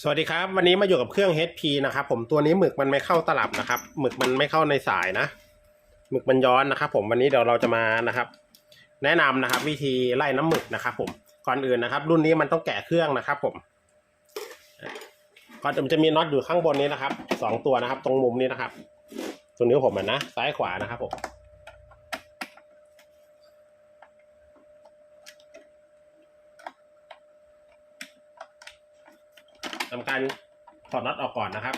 สวัสดีครับ วันนี้มาอยู่กับเครื่อง HP นะครับผมตัวนี้หมึกมันไม่เข้าตลับนะครับหมึกมันไม่เข้าในสายนะหมึกมันย้อนนะครับ ผมวันนี้เดี๋ยวเราจะมานะครับ แนะนำนะครับ วิธีไล่น้ำหมึกนะครับ ผมก่อนอื่นนะครับ รุ่นนี้มันต้องแกะเครื่องนะครับ ผมก่อนมันจะมีน็อตอยู่ข้างบนนี้นะครับสองตัวนะครับ ตรงมุมนี้นะครับ ตรงนิ้วผมนะซ้ายขวานะครับผม ทำการถอดน็อตออกก่อนนะครับ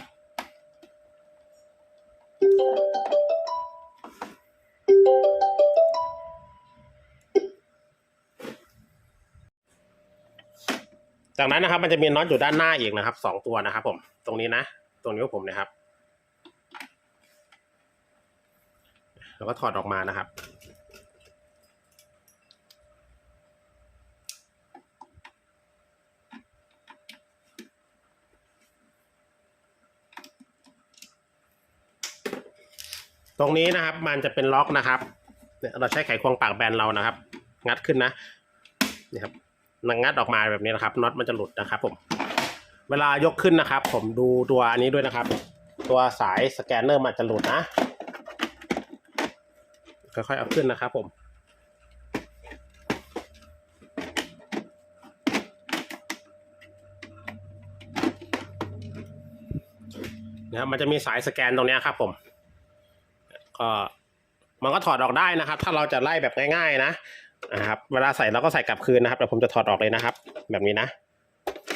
จากนั้นนะครับมันจะมีน็อตอยู่ด้านหน้าอีกนะครับสองตัวนะครับ ผม ตรงนี้นะ ตรงนิ้วผมนะครับ แล้วก็ถอดออกมานะครับ ตรงนี้นะครับ มันจะเป็นล็อกนะครับเนี่ยเราใช้ไขควงปากแบนเรานะครับ งัดขึ้นนะนี่ครับงัดออกมาแบบนี้นะครับน็อตมันจะหลุดนะครับ ผม เวลายกขึ้นนะครับ ผมดูตัวอันนี้ด้วยนะครับ ตัวสายสแกนเนอร์มันจะหลุดนะ ค่อยๆเอาขึ้นนะครับ ผมนะครับมันจะมีสายสแกนตรงนี้ครับผม ก็มันก็ถอดออกได้นะครับ ถ้าเราจะไล่แบบง่าย ๆ นะนะครับ เวลาใส่เราก็ใส่กลับคืนนะครับแต่ผมจะถอดออกเลยนะครับ แบบนี้นะ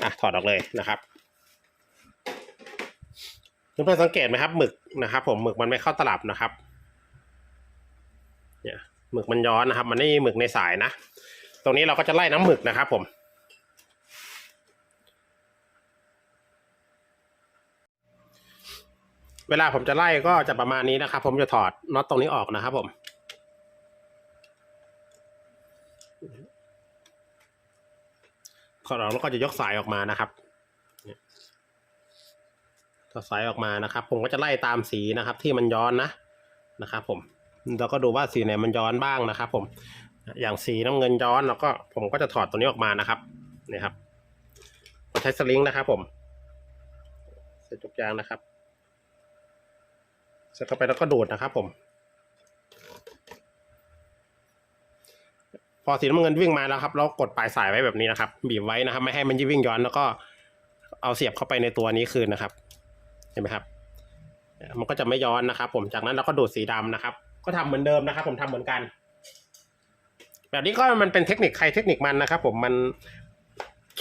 อะถอดออกเลยนะครับเพื่อนๆสังเกตไหมครับหมึกนะครับ ผมหมึกมันไม่เข้าตลับนะครับ เนี่ยหมึกมันย้อนนะครับ มันไม่มีหมึกในสายนะ ตรงนี้เราก็จะไล่น้ำหมึกนะครับ ผม เวลาผมจะไล่ก็จะประมาณนี้นะครับ ผมจะถอดน็อตตรงนี้ออกนะครับผม ถอดออกแล้วก็จะยกสายออกมานะครับถอดสายออกมานะครับ ผมก็จะไล่ตามสีนะครับ ที่มันย้อนนะนะครับผมเราก็ดูว่าสีไหนมันย้อนบ้างนะครับ ผม อย่างสีน้ำเงินย้อนแล้วก็ ผมก็จะถอดตัวนี้ออกมานะครับนี่ครับใช้สลิงนะครับ ผมใส่จุกยางนะครับ สร็จเข้าไปแล้วก็ดูดนะครับผมพอสีน้ำเงินวิ่งมาแล้วครับเรากดปลายสายไว้แบบนี้นะครับ บีบไว้นะครับ ไม่ให้มันวิ่งย้อนแล้วก็เอาเสียบเข้าไปในตัวนี้คืนนะครับ เห็นไหมครับ มันก็จะไม่ย้อนนะครับ ผมจากนั้นเราก็ดูดสีดำนะครับ ก็ทำเหมือนเดิมนะครับ ผมทำเหมือนกัน แบบนี้ก็มันเป็นเทคนิคใครเทคนิคมันนะครับ ผมมัน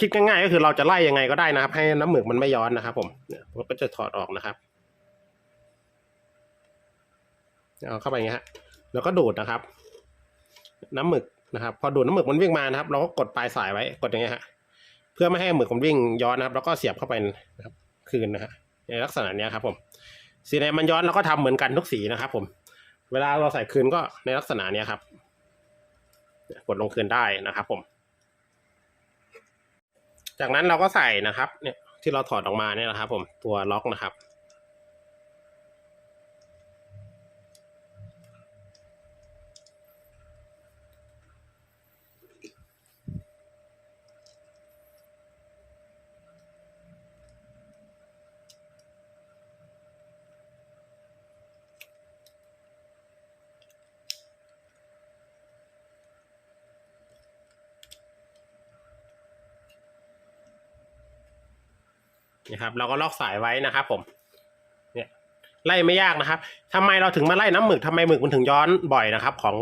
คิดง่ายๆก็คือเราจะไล่ยังไงก็ได้นะครับ ให้น้ำหมึกมันไม่ย้อนนะครับ ผมเนี่ยผมก็จะถอดออกนะครับ เอาเข้าไปอย่างเงี้ยฮะแล้วก็ดูดนะครับ น้ำหมึกนะครับ พอดูดน้ำหมึกมันวิ่งมานะครับ เราก็กดปลายสายไว้กดอย่างเงี้ยฮะเพื่อไม่ให้หมึกมันวิ่งย้อนนะครับ แล้วก็เสียบเข้าไปนะครับ คืนนะฮะในลักษณะเนี้ยครับผมสีไหนมันย้อนเราก็ทำเหมือนกันทุกสีนะครับ ผม เวลาเราใส่คืนก็ในลักษณะเนี้ยครับกดลงคืนได้นะครับ ผม จากนั้นเราก็ใส่นะครับ เนี่ยที่เราถอดออกมาเนี่ยนะครับ ผมตัวล็อกนะครับ นะครับเราก็ลอกสายไว้นะครับผมเนี่ยไล่ไม่ยากนะครับทำไมเราถึงมาไล่น้ำหมึกทำไมหมึกมันถึงย้อนบ่อยนะครับ ของ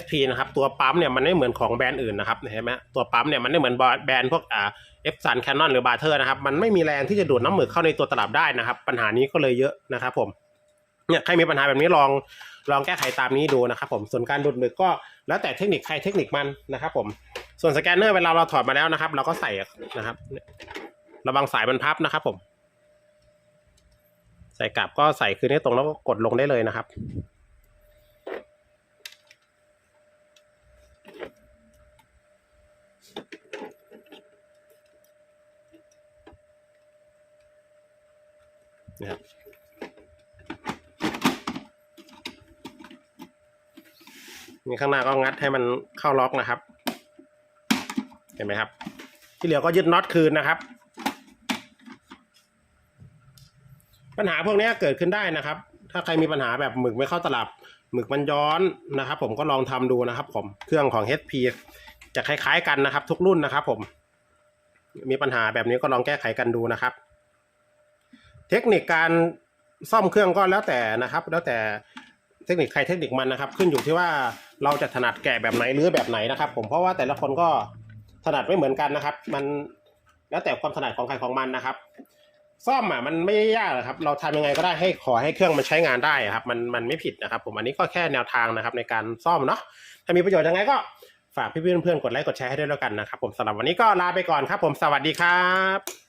HP นะครับตัวปั๊มเนี่ยมันไม่เหมือนของแบรนด์อื่นนะครับเห็นไหมตัวปั๊มเนี่ยมันไม่เหมือนแบรนด์พวกอ่าเอฟซันแคนนอนหรือบาร์เทอร์นะครับมันไม่มีแรงที่จะดูดน้ำหมึกเข้าในตัวตลับได้นะครับ ปัญหานี้ก็เลยเยอะนะครับ ผมเนี่ยใครมีปัญหาแบบนี้ลองลองแก้ไขตามนี้ดูนะครับ ผมส่วนการดูดหมึกก็แล้วแต่เทคนิคใครเทคนิคมันนะครับ ผมส่วนสแกนเนอร์เวลาเราถอดมาแล้วนะครับ เราก็ใส่นะครับ ระวังสายมันพับนะครับผม ใส่กลับก็ใส่คืนให้ตรงแล้วก็กดลงได้เลยนะครับนะครับนี่ข้างหน้าก็งัดให้มันเข้าล็อกนะครับ เห็นไหมครับ ที่เหลือก็ยึดน็อตคืนนะครับ ปัญหาพวกนี้เกิดขึ้นได้นะครับ ถ้าใครมีปัญหาแบบหมึกไม่เข้าตลับ หมึกมันย้อนนะครับ ผมก็ลองทำดูนะครับ ผมเครื่องของ HP จะคล้ายๆกันนะครับ ทุกรุ่นนะครับ ผม มีปัญหาแบบนี้ก็ลองแก้ไขกันดูนะครับ เทคนิคการซ่อมเครื่องก็แล้วแต่นะครับ แล้วแต่เทคนิคใครเทคนิคมันนะครับ ขึ้นอยู่ที่ว่าเราจะถนัดแกะแบบไหนหรือแบบไหนนะครับ ผมเพราะว่าแต่ละคนก็ถนัดไม่เหมือนกันนะครับ มันแล้วแต่ความถนัดของใครของมันนะครับ ซ่อมอะมันไม่ยากหรอกครับ เราทำยังไงก็ได้ให้ขอให้เครื่องมันใช้งานได้ครับ มันมันไม่ผิดนะครับ ผมอันนี้ก็แค่แนวทางนะครับในการซ่อมเนาะถ้ามีประโยชน์ยังไงก็ฝากพี่เพื่อนๆกดไลค์กดแชร์ให้ด้วยแล้วกันนะครับ ผมสำหรับวันนี้ก็ลาไปก่อนครับ ผมสวัสดีครับ